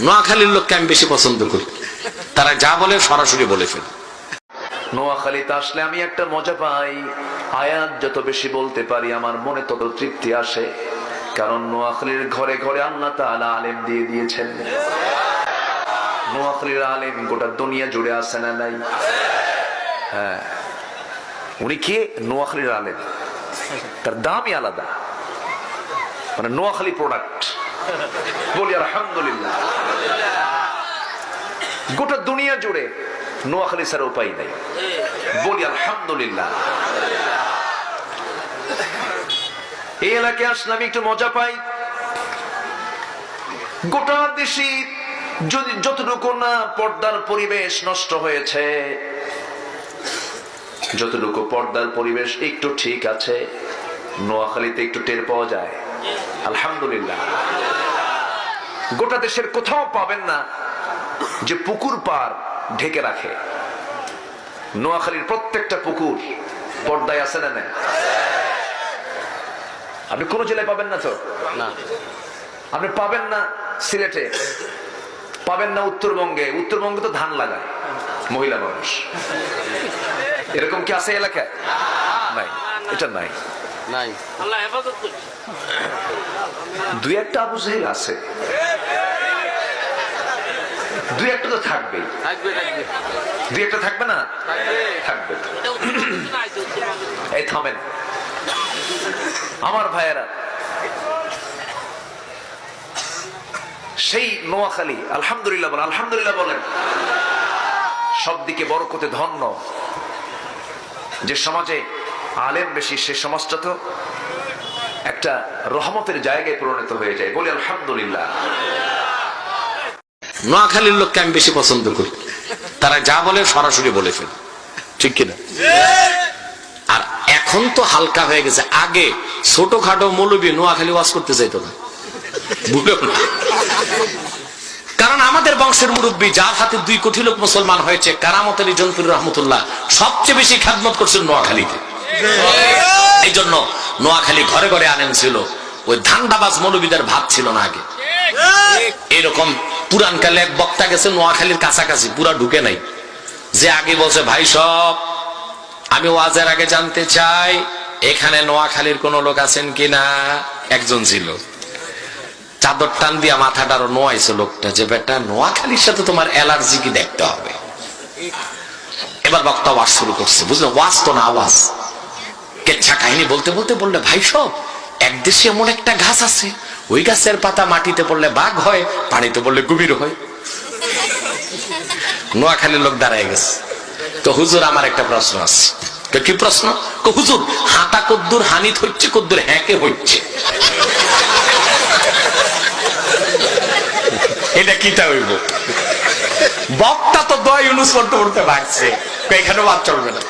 নোয়াখালীর লোককে আমি বেশি পছন্দ করি। তারা যা বলে সরাসরি বলে ফেলে। নোয়াখালীতে আসলে আমি একটা মজা পাই। আয়াত যত বেশি বলতে পারি, আমার মনে তত তৃপ্তি আসে। কারণ নোয়াখালীর ঘরে ঘরে আল্লাহ তাআলা আলেম দিয়ে দিয়েছেন। নোয়াখালীর আলেম গোটা দুনিয়া জুড়ে আছে না নাই? হ্যাঁ। উনি কে? নোয়াখালীর আলেম। তার দামই আলাদা। মানে নোয়াখালী প্রোডাক্ট বলি, আলহামদুলিল্লাহ। গোটা দুনিয়া জুড়ে নোয়াখালী স্যার উপায় নাই। বলি, আলহামদুলিল্লাহ। এই এলাকায় আসলে আমি একটু মজা পাই। গোটা দেশে যদি যতটুকু না পর্দার পরিবেশ নষ্ট হয়েছে, যতটুকু পর্দার পরিবেশ একটু ঠিক আছে, নোয়াখালীতে একটু টের পাওয়া যায়। আলহামদুলিল্লাহ। গোটা দেশের কোথাও পাবেন না যে পুকুর পার ঢেকে রাখে। নোয়াখালীর প্রত্যেকটা পুকুর পর্দায় আছে না আপনি কোন জেলায় পাবেন না তো? না। আপনি পাবেন না সিলেটে পাবেন না উত্তরবঙ্গে। উত্তরবঙ্গে তো ধান লাগায় মহিলা মানুষ। এরকম কি আছে এলাকায়? নাই এটা নাই। নাই। আল্লাহ হেফাজত করছে দুই একটা আবু জাহেল আছে। দুই একটা তো থাকবেই। থাকবে থাকবে। দুই একটা থাকবে না? থাকবে। এই থামেন। আমার ভাইয়েরা সেই নোয়াখালী আলহামদুলিল্লাহ বলেন আলহামদুলিল্লাহ বলেন সব দিকে বরকতে ধন্য যে সমাজে আলেম বেশি, সে সমাজটা তো একটা রহমতের জায়গায় পরিণত হয়ে যায়। বলি, আলহামদুলিল্লাহ। নোয়াখালীর লোককে আমি বেশি পছন্দ করি। তারা যা বলে সরাসরি বলে ফেলে। ঠিক কিনা? আর এখন তো হালকা হয়ে গেছে। আগে ছোটখাটো মৌলবী নোয়াখালী ওয়াজ করতে চাইতো না। কারণ আমাদের বংশের মুরব্বী যার হাতে দুই কোটি লোক মুসলমান হয়েছে, কারামত আলী জনপুর রহমতুল্লাহ সবচেয়ে বেশি খ্যাতমত করছেন নোয়াখালীতে। এই জন্য নোয়াখালী ঘরে ঘরে আনেন ছিল। ওই ধান্দাবাজ মৌলবীদের ভাত ছিল না আগে। এরকম পুরান কালে এক বক্তা গেছে নোয়াখালীর কাছাকাছি, পুরা ঢুকে নাই। যে আগে বলছে, ভাই সব, আমি ওয়াজের আগে জানতে চাই, এখানে নোয়াখালীর কোন লোক আছেন কিনা? একজন ছিল। চাদর টান দিয়া মাথাটা আরও নোয়াইছে লোকটা যে, বেটা, নোয়াখালীর সাথে তোমার অ্যালার্জি কি দেখতে হবে? এবার বক্তা ওয়াজ শুরু করছে। বুঝলে ওয়াজ তো না আওয়াজ কেচ্ছা কাহিনী বলতে বলতে বললে, ভাই সব, এক দেশে এমন একটা ঘাস আছে। ওই গাছের পাতা মাটিতে পড়লে বাঘ হয়, পানিতে পড়লে গভীর হয়। নোয়াখালীর লোক দাঁড়ায় গেছে। তো হুজুর, আমার একটা প্রশ্ন আছে। কি প্রশ্ন? হুজুর, হাঁটা কদ্দুর হানিত হচ্ছে কদ্দুর হ্যাঁকে হচ্ছে এটা কিটা হইব? বক্তা তো দয় ইউনুস করতে পড়তে ভাগছে এখানে বাদ চলবে না।